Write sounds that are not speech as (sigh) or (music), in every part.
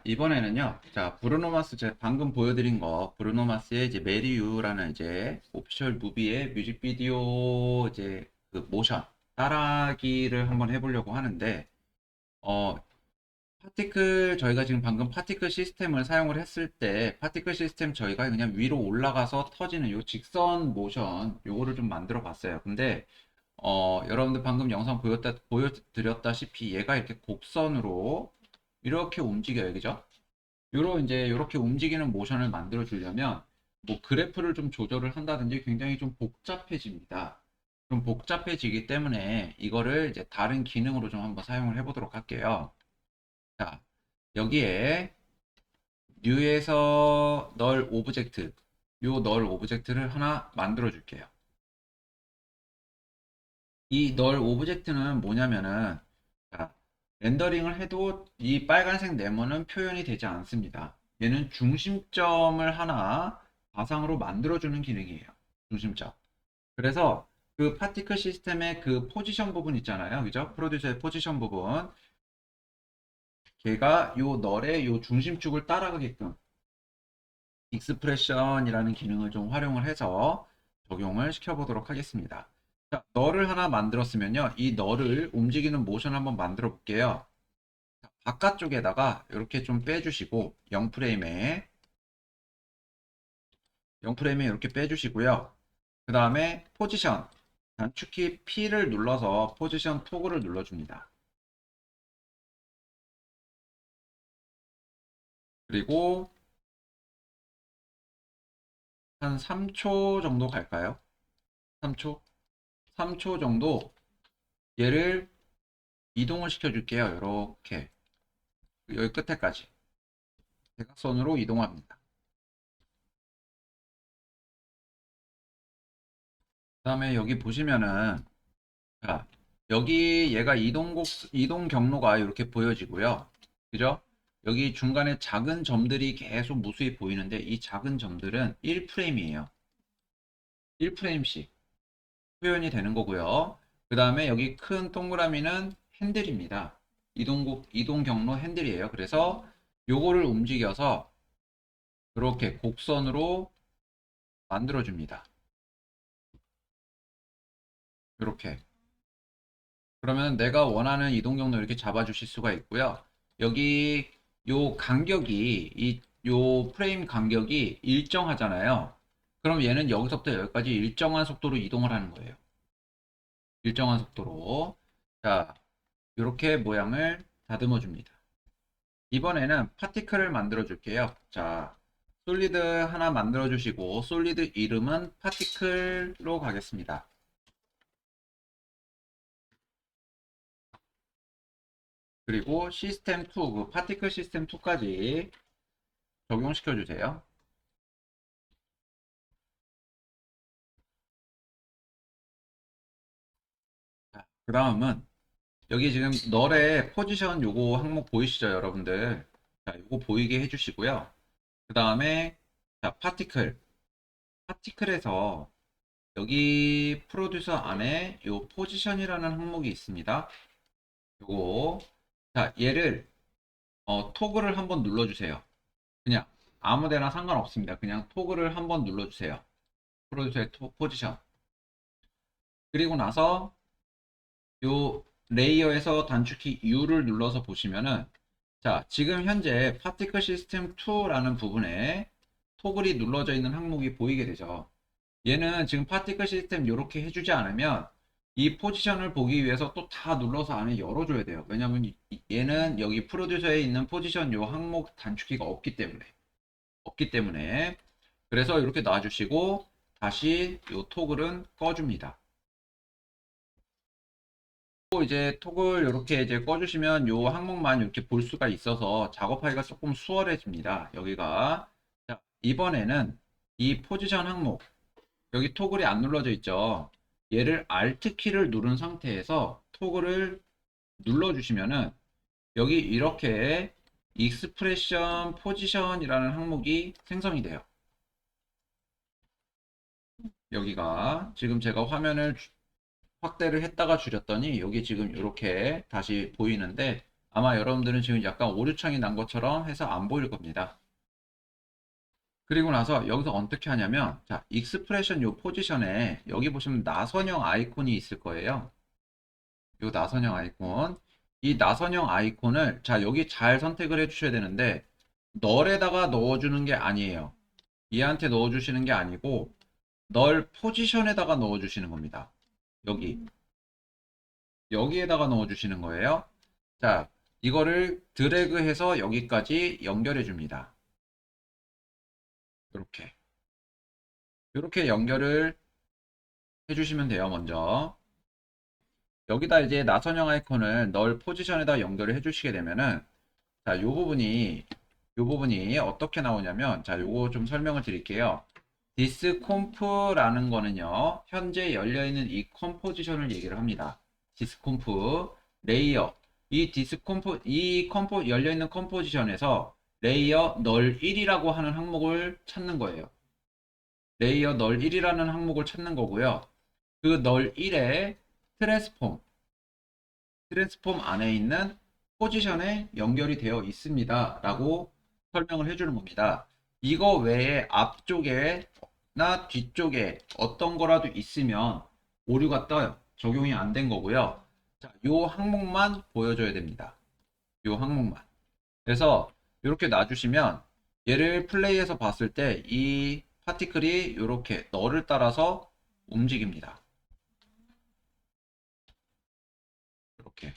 자, 이번에는요. 자, 브루노 마스 제가 방금 보여드린 거, 브루노 마스의 이제 메리유라는 이제 오피셜 무비의 뮤직비디오 이제 그 모션 따라하기를 한번 해보려고 하는데, 어, 파티클 저희가 지금 방금 파티클 시스템을 사용을 했을 때 파티클 시스템 저희가 그냥 위로 올라가서 터지는 요 직선 모션 요거를 좀 만들어 봤어요. 근데 어, 여러분들 방금 영상 보였다, 보여드렸다시피 얘가 이렇게 곡선으로 이렇게 움직여요. 그죠? 요로 이제 이렇게 움직이는 모션을 만들어 주려면 뭐 그래프를 좀 조절을 한다든지 굉장히 좀 복잡해집니다. 좀 복잡해지기 때문에 이거를 이제 다른 기능으로 좀 한번 사용을 해 보도록 할게요. 자, 여기에 뉴에서 널 오브젝트 요 널 오브젝트를 하나 만들어 줄게요. 이 널 오브젝트는 뭐냐면은 자, 렌더링을 해도 이 빨간색 네모는 표현이 되지 않습니다. 얘는 중심점을 하나 가상으로 만들어주는 기능이에요. 중심점. 그래서 그 파티클 시스템의 그 포지션 부분 있잖아요. 그죠? 프로듀서의 포지션 부분. 걔가 요 널의 요 중심축을 따라가게끔 익스프레션이라는 기능을 좀 활용을 해서 적용을 시켜보도록 하겠습니다. 자, 널을 하나 만들었으면요. 이 널을 움직이는 모션 한번 만들어 볼게요. 자, 바깥쪽에다가 이렇게 좀 빼주시고 0프레임에 0프레임에 이렇게 빼주시고요. 그 다음에 포지션 단축키 P를 눌러서 포지션 토글을 눌러줍니다. 그리고 한 3초 정도 갈까요? 3초? 3초 정도 얘를 이동을 시켜줄게요. 이렇게 여기 끝에까지 대각선으로 이동합니다. 그 다음에 여기 보시면은 자 여기 얘가 이동곡 이동 경로가 이렇게 보여지고요. 그죠? 여기 중간에 작은 점들이 계속 무수히 보이는데 이 작은 점들은 1프레임이에요. 1프레임씩 표현이 되는 거고요. 그 다음에 여기 큰 동그라미는 핸들입니다. 이동국, 이동 경로 핸들이에요. 그래서 요거를 움직여서 이렇게 곡선으로 만들어줍니다. 이렇게. 그러면 내가 원하는 이동 경로 이렇게 잡아주실 수가 있고요. 여기 요 간격이 이 요 프레임 간격이 일정하잖아요. 그럼 얘는 여기서부터 여기까지 일정한 속도로 이동을 하는 거예요. 일정한 속도로. 자, 이렇게 모양을 다듬어 줍니다. 이번에는 파티클을 만들어 줄게요. 자, 솔리드 하나 만들어 주시고 솔리드 이름은 파티클로 가겠습니다. 그리고 시스템 2, 그 파티클 시스템 2까지 적용시켜 주세요. 그 다음은 여기 지금 널의 포지션 요거 항목 보이시죠 여러분들? 자 요거 보이게 해주시고요. 그 다음에 자 파티클. 파티클에서 여기 프로듀서 안에 요 포지션이라는 항목이 있습니다. 요거. 자 얘를 어, 토글을 한번 눌러주세요. 그냥 아무데나 상관없습니다. 그냥 토글을 한번 눌러주세요. 프로듀서의 토, 포지션. 그리고 나서 요 레이어에서 단축키 U를 눌러서 보시면은 자 지금 현재 파티클 시스템 2라는 부분에 토글이 눌러져 있는 항목이 보이게 되죠. 얘는 지금 파티클 시스템 이렇게 해주지 않으면 이 포지션을 보기 위해서 또 다 눌러서 안에 열어줘야 돼요. 왜냐면 얘는 여기 프로듀서에 있는 포지션 요 항목 단축키가 없기 때문에. 없기 때문에. 그래서 이렇게 놔주시고 다시 요 토글은 꺼줍니다 이제 톡을 이렇게 이제 꺼주시면 요 항목만 이렇게 볼 수가 있어서 작업하기가 조금 수월해집니다. 여기가 자, 이번에는 이 포지션 항목 여기 토글이 안 눌러져 있죠. 얘를 Alt 키를 누른 상태에서 토글을 눌러 주시면은 여기 이렇게 익스프레션 포지션이라는 항목이 생성이 돼요. 여기가 지금 제가 화면을 확대를 했다가 줄였더니 여기 지금 이렇게 다시 보이는데 아마 여러분들은 지금 약간 오류창이 난 것처럼 해서 안 보일 겁니다. 그리고 나서 여기서 어떻게 하냐면 자 익스프레션 요 포지션에 여기 보시면 나선형 아이콘이 있을 거예요. 요 나선형 아이콘 이 나선형 아이콘을 자 여기 잘 선택을 해 주셔야 되는데 널에다가 넣어주는 게 아니에요. 얘한테 넣어주시는 게 아니고 널 포지션에다가 넣어주시는 겁니다. 여기 여기에다가 넣어주시는 거예요. 자 이거를 드래그해서 여기까지 연결해 줍니다. 이렇게 이렇게 연결을 해주시면 돼요. 먼저 여기다 이제 나선형 아이콘을 널 포지션에다 연결을 해주시게 되면은 자, 요 부분이 요 부분이 어떻게 나오냐면 자, 요거 좀 설명을 드릴게요. 디스콤프라는 거는요. 현재 열려 있는 이 컴포지션을 얘기를 합니다. 디스콤프 레이어 이 디스콤프 이 컴포 열려 있는 컴포지션에서 레이어 널 1이라고 하는 항목을 찾는 거예요. 레이어 널 1이라는 항목을 찾는 거고요. 그 널 1에 트랜스폼 트랜스폼 안에 있는 포지션에 연결이 되어 있습니다. 라고 설명을 해주는 겁니다. 이거 외에 앞쪽에나 뒤쪽에 어떤 거라도 있으면 오류가 떠요. 적용이 안 된 거고요. 자, 요 항목만 보여줘야 됩니다. 요 항목만. 그래서 이렇게 놔주시면 얘를 플레이해서 봤을 때 이 파티클이 이렇게 너를 따라서 움직입니다. 이렇게.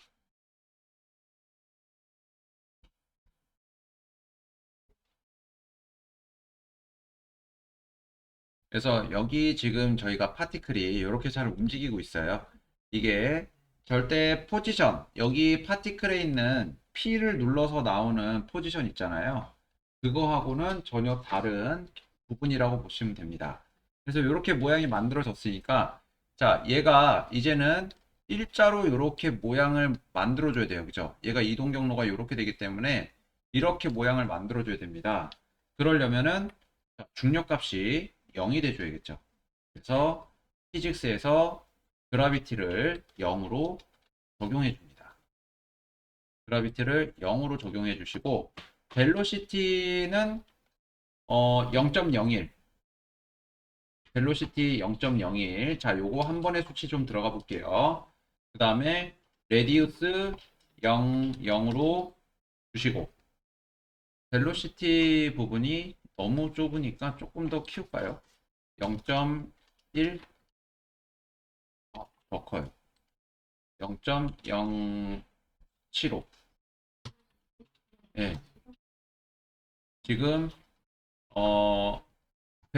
그래서 여기 지금 저희가 파티클이 이렇게 잘 움직이고 있어요. 이게 절대 포지션, 여기 파티클에 있는 P를 눌러서 나오는 포지션 있잖아요. 그거하고는 전혀 다른 부분이라고 보시면 됩니다. 그래서 이렇게 모양이 만들어졌으니까, 자, 얘가 이제는 일자로 이렇게 모양을 만들어줘야 돼요. 그죠? 얘가 이동 경로가 이렇게 되기 때문에 이렇게 모양을 만들어줘야 됩니다. 그러려면은 중력 값이 0이 돼줘야겠죠. 그래서 피직스에서 그라비티를 0으로 적용해 줍니다. 그라비티를 0으로 적용해 주시고 벨로시티는 어, 0.01 벨로시티 0.01 자 요거 한 번의 수치 좀 들어가 볼게요. 그 다음에 레디우스 0, 0으로 주시고 벨로시티 부분이 너무 좁으니까 조금 더 키울까요? 0.1 어, 더 커요. 0.075 예. 지금 어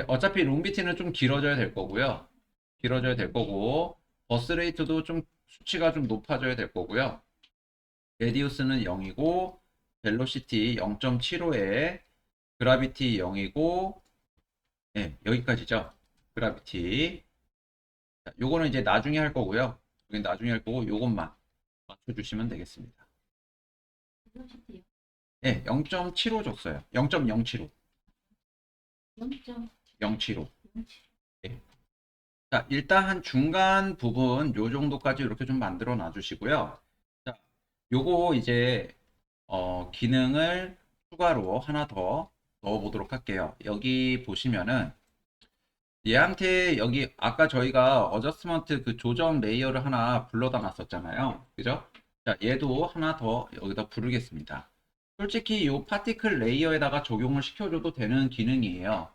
어차피 롱비티는 좀 길어져야 될 거고요. 길어져야 될 거고 버스 레이트도 좀 수치가 좀 높아져야 될 거고요. 레디우스는 0이고 벨로시티 0.75에 그라비티 0이고 네, 여기까지죠. 그라비티 자, 요거는 이제 나중에 할 거고요. 여기 나중에 할 거고 요것만 맞춰주시면 되겠습니다. 네, 0.75 줬어요. 0.075 0.0 075 자, 일단 한 중간 부분 요 정도까지 이렇게 좀 만들어 놔 주시고요. 자, 요거 이제 어, 기능을 추가로 하나 더 넣어 보도록 할게요. 여기 보시면은 얘한테 여기 아까 저희가 어저스먼트 그 조정 레이어를 하나 불러다 놨었잖아요. 그죠? 자, 얘도 하나 더 여기다 부르겠습니다. 솔직히 이 파티클 레이어에다가 적용을 시켜줘도 되는 기능이에요.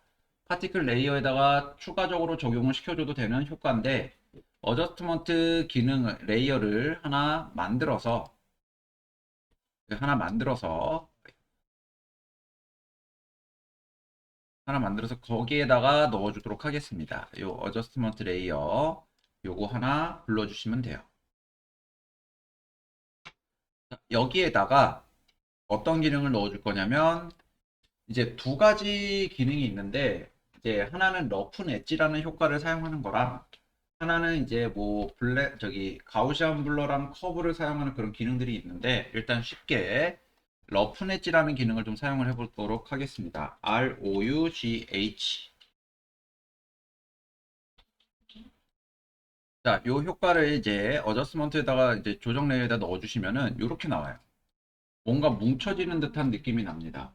파티클 레이어에다가 추가적으로 적용을 시켜줘도 되는 효과인데 어저스트먼트 기능 레이어를 하나 만들어서 하나 만들어서 하나 만들어서 거기에다가 넣어주도록 하겠습니다. 요 어저스트먼트 레이어 요거 하나 불러주시면 돼요. 자, 여기에다가 어떤 기능을 넣어줄 거냐면 이제 두 가지 기능이 있는데 이제 하나는 러프 엣지라는 효과를 사용하는 거랑 하나는 이제 뭐 블랙 저기 가우시안 블러랑 커브를 사용하는 그런 기능들이 있는데 일단 쉽게 러프 엣지라는 기능을 좀 사용을 해보도록 하겠습니다. R O U G H 자, 요 효과를 이제 어저스먼트에다가 이제 조정 레이어에다 넣어주시면은 이렇게 나와요. 뭔가 뭉쳐지는 듯한 느낌이 납니다.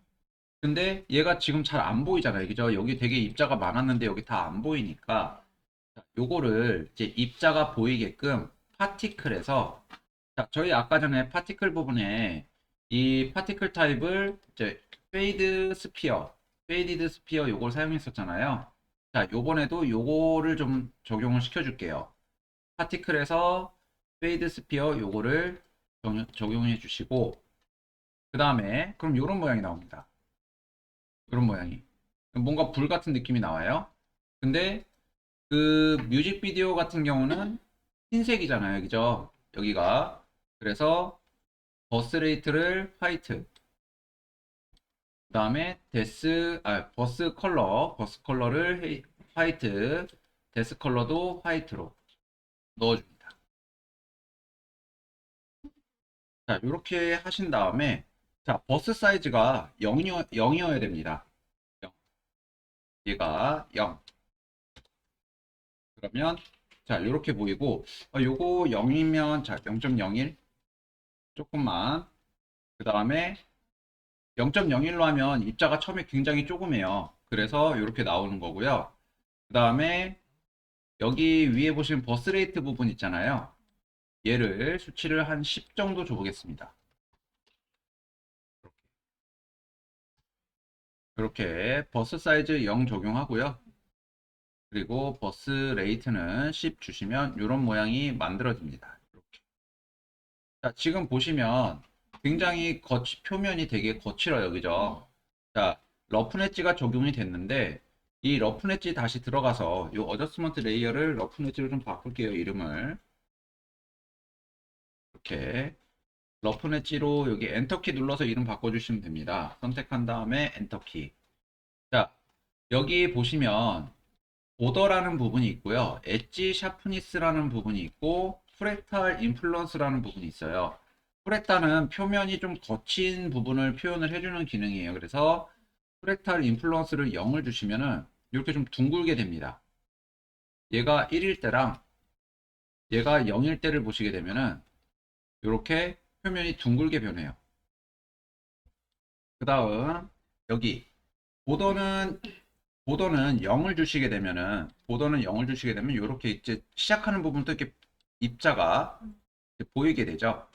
근데 얘가 지금 잘 안 보이잖아요. 그죠? 여기 되게 입자가 많았는데 여기 다 안 보이니까 자, 요거를 이제 입자가 보이게끔 파티클에서 자, 저희 아까 전에 파티클 부분에 이 파티클 타입을 이제 페이드 스피어, 페이디드 스피어 요걸 사용했었잖아요. 자, 요번에도 요거를 좀 적용을 시켜줄게요. 파티클에서 페이드 스피어 요거를 정- 적용해 주시고 그 다음에 그럼 요런 모양이 나옵니다. 요런 모양이 뭔가 불 같은 느낌이 나와요. 근데 그 뮤직비디오 같은 경우는 흰색이잖아요. 그죠? 여기가 그래서 버스 레이트를 화이트 그 다음에 데스 아 버스 컬러 버스 컬러를 헤이- 화이트 데스 컬러도 화이트로 넣어줍니다. 자 이렇게 하신 다음에 자 버스 사이즈가 0이어, 0이어야 됩니다. 0. 얘가 0 그러면 자 이렇게 보이고 어, 요거 0이면 자 0.01 조금만 그 다음에 0.01로 하면 입자가 처음에 굉장히 조그매요. 그래서 이렇게 나오는 거고요. 그 다음에 여기 위에 보시면 버스 레이트 부분 있잖아요. 얘를 수치를 한 10 정도 줘보겠습니다. 이렇게 버스 사이즈 0 적용하고요. 그리고 버스 레이트는 10 주시면 이런 모양이 만들어집니다. 자, 지금 보시면 굉장히 거치, 표면이 되게 거칠어요. 그죠? 자, 러프 엣지가 적용이 됐는데 이 러프 엣지 다시 들어가서 이 어저스먼트 레이어를 러프 엣지로 좀 바꿀게요. 이름을. 이렇게 러프 엣지로 여기 엔터키 눌러서 이름 바꿔주시면 됩니다. 선택한 다음에 엔터키. 자, 여기 보시면 보더라는 부분이 있고요. 엣지 샤프니스라는 부분이 있고 프렉탈 인플루언스라는 부분이 있어요. 프렉탈은 표면이 좀 거친 부분을 표현을 해주는 기능이에요. 그래서 프렉탈 인플루언스를 0을 주시면은 이렇게 좀 둥글게 됩니다. 얘가 1일 때랑 얘가 0일 때를 보시게 되면은 이렇게 표면이 둥글게 변해요. 그 다음 여기 보더는 보더는 0을 주시게 되면은 보더는 0을 주시게 되면 이렇게 이제 시작하는 부분도 이렇게 입자가 이렇게 보이게 되죠.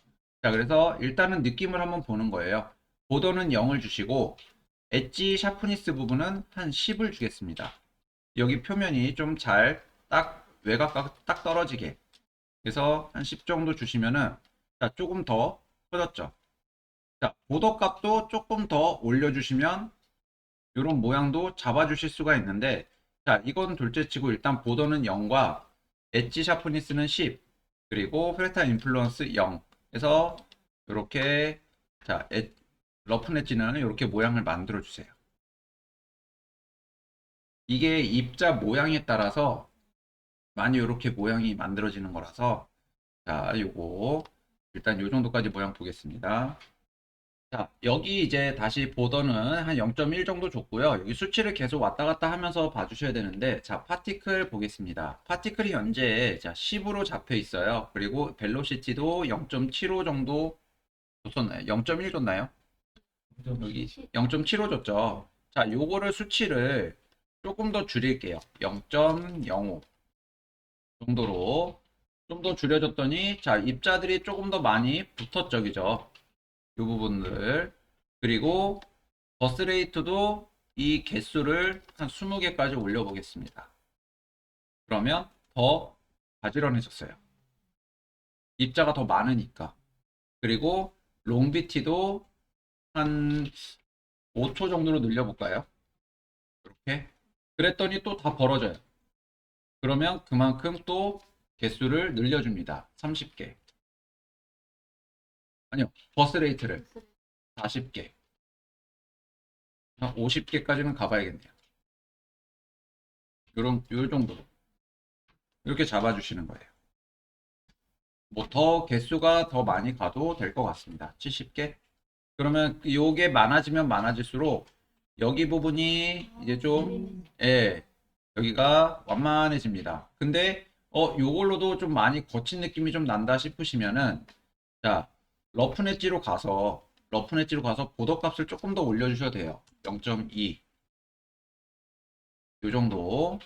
자, 그래서 일단은 느낌을 한번 보는 거예요. 보더는 0을 주시고 엣지 샤프니스 부분은 한 10을 주겠습니다. 여기 표면이 좀 잘 딱 외곽과 딱 떨어지게 그래서 한 10 정도 주시면은 자, 조금 더 커졌죠. 자, 보더 값도 조금 더 올려주시면 이런 모양도 잡아주실 수가 있는데 자 이건 둘째 치고 일단 보더는 0과 엣지 샤프니스는 10 그리고 프레타 인플루언스 0 그래서 이렇게 자 엣- 러프 엣지는 이렇게 모양을 만들어 주세요. 이게 입자 모양에 따라서 많이 이렇게 모양이 만들어지는 거라서 자 요거 일단 요 정도까지 모양 보겠습니다 자, 여기 이제 다시 보더는 한 0.1 정도 줬고요. 여기 수치를 계속 왔다 갔다 하면서 봐주셔야 되는데, 자, 파티클 보겠습니다. 파티클이 현재 자 10으로 잡혀 있어요. 그리고 벨로시티도 0.75 정도 줬었나요? 0.1 줬나요? 여기 0.75 줬죠. 자, 요거를 수치를 조금 더 줄일게요. 0.05 정도로 좀 더 줄여줬더니, 자, 입자들이 조금 더 많이 붙었죠, 그죠? 이 부분들 그리고 버스 레이트도 이 개수를 한 20개까지 올려보겠습니다. 그러면 더 가지런해졌어요. 입자가 더 많으니까. 그리고 롱비티도 한 5초 정도로 늘려볼까요? 이렇게. 그랬더니 또 다 벌어져요. 그러면 그만큼 또 개수를 늘려줍니다. 30개. 아니요, 버스 레이트를 40개. 한 50개까지는 가봐야겠네요. 요런, 요 정도로. 이렇게 잡아주시는 거예요. 뭐 더 개수가 더 많이 가도 될 것 같습니다. 70개. 그러면 요게 많아지면 많아질수록 여기 부분이 이제 좀, 예, 여기가 완만해집니다. 근데, 어, 요걸로도 좀 많이 거친 느낌이 좀 난다 싶으시면은, 자, 러프 엣지로 가서 러프 엣지로 가서 보더 값을 조금 더 올려주셔도 돼요. 0.2. 요 정도.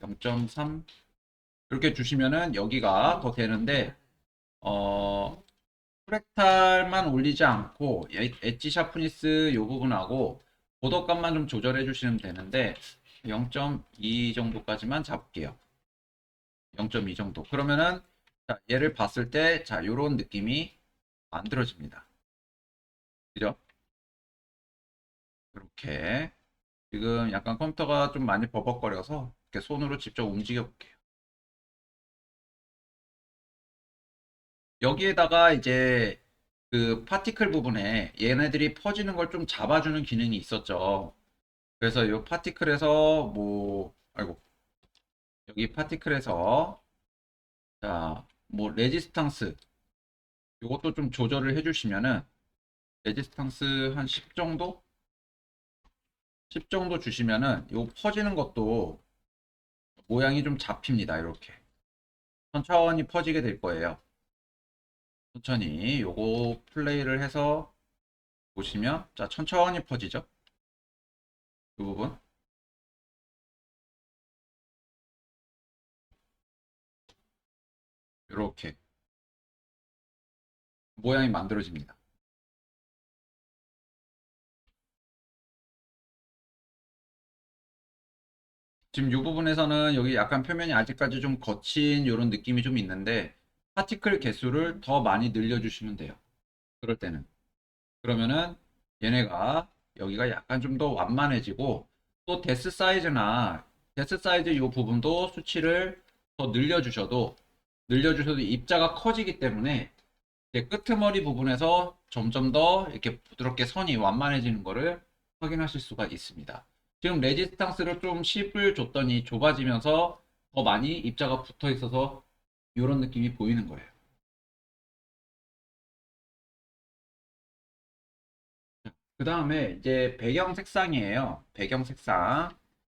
0.3. 이렇게 주시면은 여기가 더 되는데, 어, 프랙탈만 올리지 않고, 엣- 엣지 샤프니스 요 부분하고, 보더 값만 좀 조절해 주시면 되는데, 0.2 정도까지만 잡을게요. 0.2 정도. 그러면은, 자, 얘를 봤을 때, 자, 요런 느낌이 만들어집니다. 그죠? 이렇게. 지금 약간 컴퓨터가 좀 많이 버벅거려서 이렇게 손으로 직접 움직여 볼게요. 여기에다가 이제 그 파티클 부분에 얘네들이 퍼지는 걸 좀 잡아주는 기능이 있었죠. 그래서 이 파티클에서 뭐, 아이고, 여기 파티클에서 자, 뭐 레지스탕스 이것도 좀 조절을 해주시면은 레지스탕스 한 10 정도? 10 정도 주시면은 요 퍼지는 것도 모양이 좀 잡힙니다. 이렇게 천천히 퍼지게 될 거예요. 천천히 요거 플레이를 해서 보시면 자 천천히 퍼지죠. 이 부분 이렇게 모양이 만들어집니다. 지금 이 부분에서는 여기 약간 표면이 아직까지 좀 거친 이런 느낌이 좀 있는데 파티클 개수를 더 많이 늘려주시면 돼요. 그럴 때는. 그러면은 얘네가 여기가 약간 좀 더 완만해지고 또 데스 사이즈나 데스 사이즈 이 부분도 수치를 더 늘려주셔도 늘려주셔도 입자가 커지기 때문에 끄트머리 부분에서 점점 더 이렇게 부드럽게 선이 완만해지는 거를 확인하실 수가 있습니다. 지금 레지스탕스를 좀 10을 줬더니 좁아지면서 더 많이 입자가 붙어 있어서 이런 느낌이 보이는 거예요. 그 다음에 이제 배경 색상이에요. 배경 색상.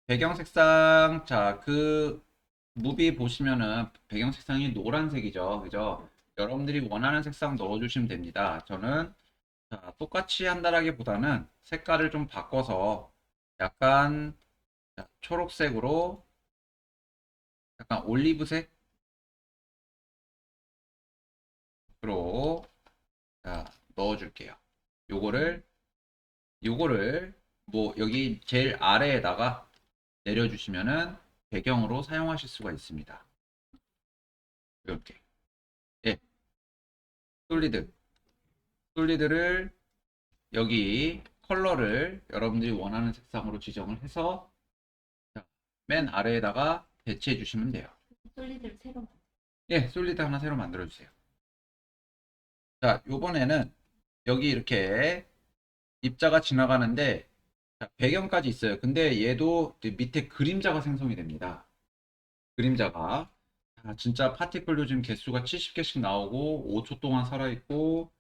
배경 색상, 자, 그, 무비 보시면은 배경 색상이 노란색이죠. 그죠? 여러분들이 원하는 색상 넣어주시면 됩니다. 저는, 자, 똑같이 한다라기보다는 색깔을 좀 바꿔서 약간 자, 초록색으로 약간 올리브색? 으로 자, 넣어줄게요. 요거를 요거를 뭐 여기 제일 아래에다가 내려주시면은 배경으로 사용하실 수가 있습니다. 이렇게 예 솔리드 솔리드를 여기 컬러를 여러분들이 원하는 색상으로 지정을 해서 자, 맨 아래에다가 배치해 주시면 돼요. 솔리드를 새로 만들- 예, 솔리드 하나 새로 만들어 주세요. 자, 요번에는 여기 이렇게 입자가 지나가는데 자, 배경까지 있어요. 근데 얘도 밑에 그림자가 생성이 됩니다. 그림자가 자, 진짜 파티클도 지금 개수가 70개씩 나오고 5초 동안 살아있고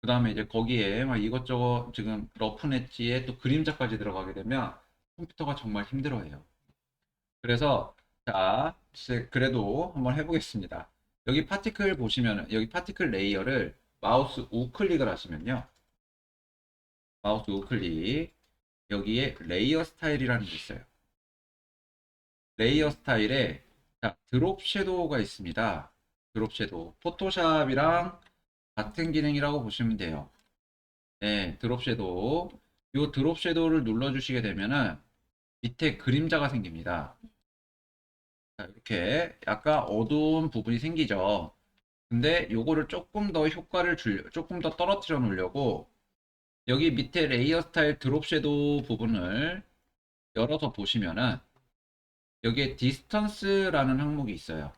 그 다음에 이제 거기에 막 이것저것 지금 러프넷지에 또 그림자까지 들어가게 되면 컴퓨터가 정말 힘들어해요. 그래서 자, 그래도 한번 해보겠습니다. 여기 파티클 보시면은 여기 파티클 레이어를 마우스 우클릭을 하시면요. 마우스 우클릭 여기에 레이어 스타일이라는 게 있어요. 레이어 스타일에 자, 드롭 섀도우가 있습니다. 드롭 섀도우. 포토샵이랑 같은 기능이라고 보시면 돼요. 네, 드롭 섀도우. 이 드롭 섀도우를 눌러 주시게 되면은 밑에 그림자가 생깁니다. 자, 이렇게 약간 어두운 부분이 생기죠. 근데 요거를 조금 더 효과를 줄, 조금 더 떨어뜨려 놓으려고 여기 밑에 레이어 스타일 드롭 섀도우 부분을 열어서 보시면은 여기에 디스턴스라는 항목이 있어요.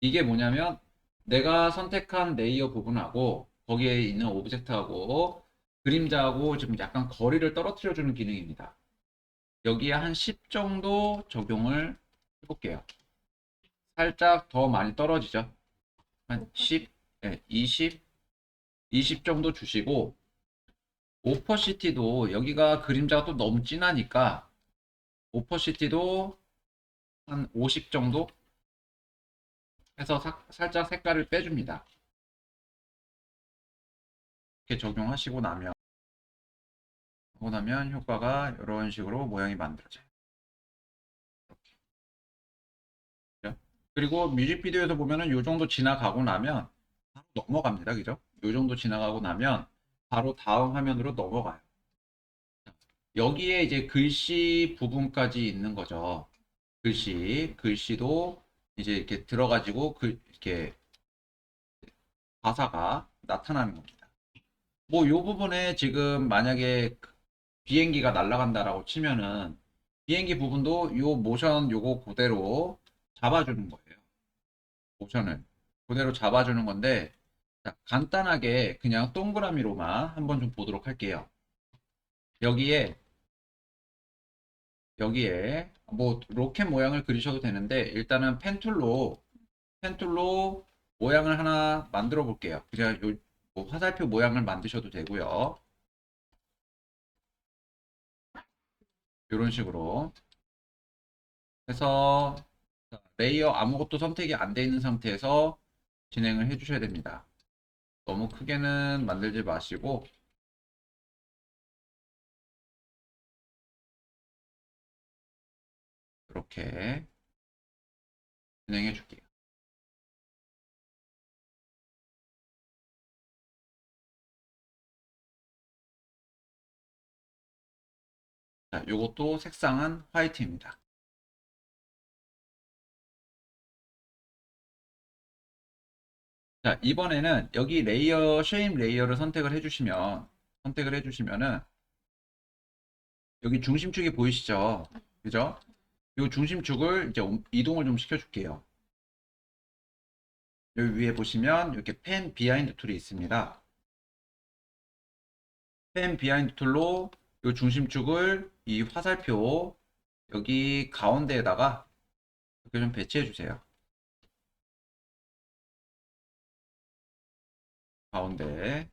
이게 뭐냐면 내가 선택한 레이어 부분하고 거기에 있는 오브젝트하고 그림자하고 지금 약간 거리를 떨어뜨려 주는 기능입니다. 여기에 한 10 정도 적용을 해볼게요. 살짝 더 많이 떨어지죠. 한 10, 예, 20, 20 정도 주시고 오퍼시티도 여기가 그림자가 또 너무 진하니까 오퍼시티도 한 50 정도 해서 사- 살짝 색깔을 빼줍니다. 이렇게 적용하시고 나면 하고 나면 효과가 이런 식으로 모양이 만들어져요. 이렇게. 그리고 뮤직비디오에서 보면은 이 정도 지나가고 나면 바로 넘어갑니다. 그죠? 이 정도 지나가고 나면 바로 다음 화면으로 넘어가요. 여기에 이제 글씨 부분까지 있는 거죠. 글씨, 글씨도 이제 이렇게 들어가지고 그 이렇게 가사가 나타나는 겁니다. 뭐 요 부분에 지금 만약에 그 비행기가 날아간다라고 치면은 비행기 부분도 요 모션 요거 그대로 잡아주는 거예요. 모션을 그대로 잡아주는 건데 자, 간단하게 그냥 동그라미로만 한번 좀 보도록 할게요. 여기에 여기에 뭐 로켓 모양을 그리셔도 되는데 일단은 펜툴로 펜툴로 모양을 하나 만들어 볼게요. 그냥 요, 뭐 화살표 모양을 만드셔도 되고요. 이런 식으로 해서 자, 레이어 아무것도 선택이 안 돼 있는 상태에서 진행을 해 주셔야 됩니다. 너무 크게는 만들지 마시고 이렇게 진행해 줄게요. 자, 요것도 색상은 화이트입니다. 자, 이번에는 여기 레이어, 쉐임 레이어를 선택을 해주시면, 선택을 해주시면은, 여기 중심축이 보이시죠? 그죠? 이 중심축을 이제 옮- 이동을 좀 시켜줄게요. 여기 위에 보시면 이렇게 펜 비하인드 툴이 있습니다. 펜 비하인드 툴로 이 중심축을 이 화살표 여기 가운데에다가 이렇게 좀 배치해 주세요. 가운데.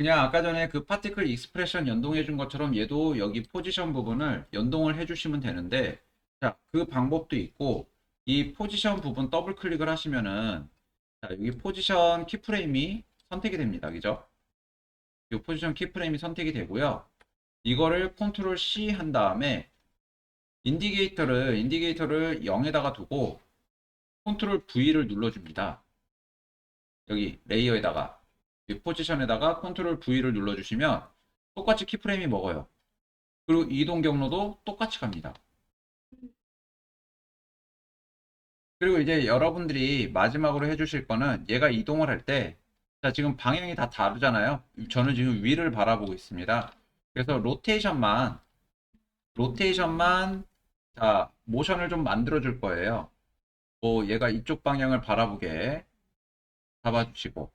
그냥 아까 전에 그 파티클 익스프레션 연동해 준 것처럼 얘도 여기 포지션 부분을 연동을 해 주시면 되는데 자, 그 방법도 있고 이 포지션 부분 더블 클릭을 하시면은 자, 여기 포지션 키프레임이 선택이 됩니다. 그죠? 이 포지션 키프레임이 선택이 되고요. 이거를 컨트롤 C 한 다음에 인디게이터를 인디게이터를 0에다가 두고 컨트롤 V를 눌러 줍니다. 여기 레이어에다가 이 포지션에다가 컨트롤 V를 눌러주시면 똑같이 키프레임이 먹어요. 그리고 이동 경로도 똑같이 갑니다. 그리고 이제 여러분들이 마지막으로 해주실 거는 얘가 이동을 할 때, 자, 지금 방향이 다 다르잖아요. 저는 지금 위를 바라보고 있습니다. 그래서 로테이션만, 로테이션만, 자, 모션을 좀 만들어 줄 거예요. 뭐, 얘가 이쪽 방향을 바라보게 잡아주시고,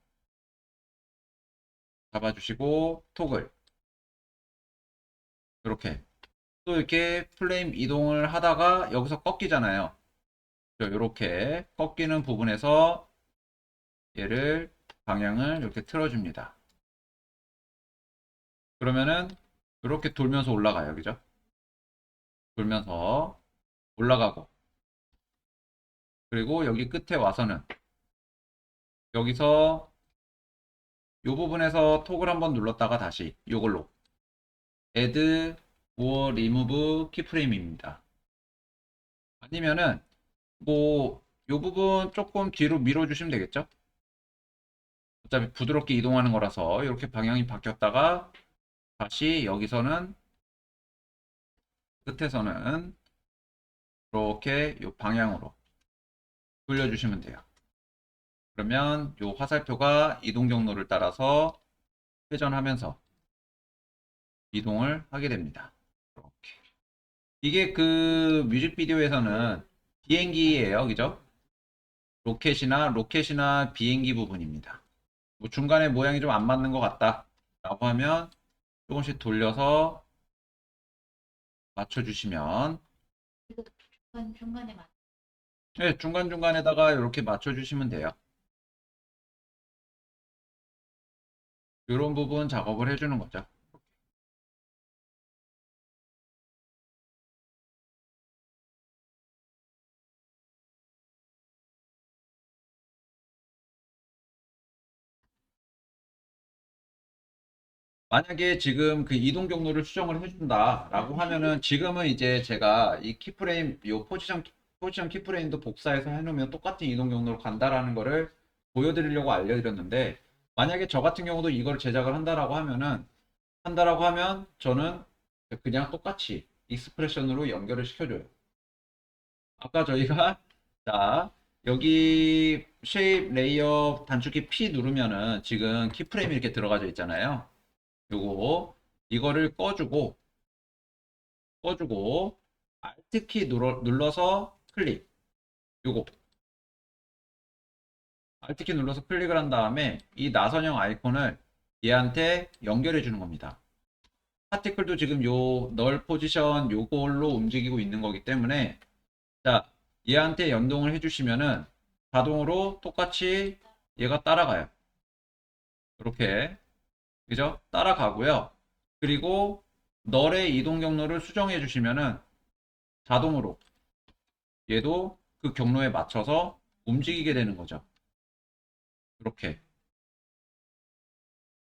잡아주시고, 토글. 이렇게. 또 이렇게 플레임 이동을 하다가 여기서 꺾이잖아요. 이렇게 꺾이는 부분에서 얘를 방향을 이렇게 틀어줍니다. 그러면은 이렇게 돌면서 올라가요. 그죠? 돌면서 올라가고 그리고 여기 끝에 와서는 여기서 이 부분에서 톡을 한번 눌렀다가 다시 이걸로 add or remove keyframe입니다. 아니면은 뭐, 요 부분 조금 뒤로 밀어주시면 되겠죠? 어차피 부드럽게 이동하는 거라서 이렇게 방향이 바뀌었다가 다시 여기서는 끝에서는 이렇게 요 방향으로 돌려주시면 돼요. 그러면 요 화살표가 이동 경로를 따라서 회전하면서 이동을 하게 됩니다. 이렇게. 이게 그 뮤직비디오에서는 비행기예요. 그죠? 로켓이나 로켓이나 비행기 부분입니다. 뭐 중간에 모양이 좀 안 맞는 것 같다. 라고 하면 조금씩 돌려서 맞춰주시면 중간 중간에 맞. 네, 중간중간에다가 이렇게 맞춰주시면 돼요. 이런 부분 작업을 해주는 거죠. 만약에 지금 그 이동 경로를 수정을 해준다라고 하면은 지금은 이제 제가 이 키프레임, 요 포지션, 포지션 키프레임도 복사해서 해놓으면 똑같은 이동 경로로 간다라는 거를 보여드리려고 알려드렸는데 만약에 저 같은 경우도 이걸 제작을 한다라고 하면은 한다라고 하면 저는 그냥 똑같이 익스프레션으로 연결을 시켜줘요. 아까 저희가 (laughs) 자 여기 쉐입 레이어 단축키 P 누르면은 지금 키프레임이 이렇게 들어가져 있잖아요. 요거 이거를 꺼주고 꺼주고 Alt 키 눌러, 눌러서 클릭 요거 Alt 키 눌러서 클릭을 한 다음에 이 나선형 아이콘을 얘한테 연결해 주는 겁니다. 파티클도 지금 요 널 포지션 요걸로 움직이고 있는 거기 때문에 자 얘한테 연동을 해주시면은 자동으로 똑같이 얘가 따라가요. 이렇게 그죠? 따라가고요. 그리고 널의 이동 경로를 수정해 주시면은 자동으로 얘도 그 경로에 맞춰서 움직이게 되는 거죠. 이렇게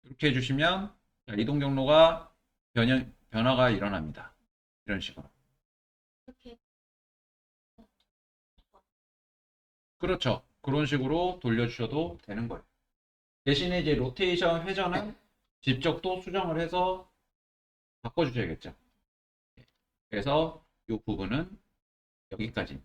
이렇게 해주시면 자, 이동 경로가 변형, 변화가 일어납니다. 이런 식으로. 이렇게 그렇죠. 그런 식으로 돌려주셔도 되는 거예요. 대신에 이제 로테이션 회전은 직접 또 수정을 해서 바꿔주셔야겠죠. 그래서 이 부분은 여기까지.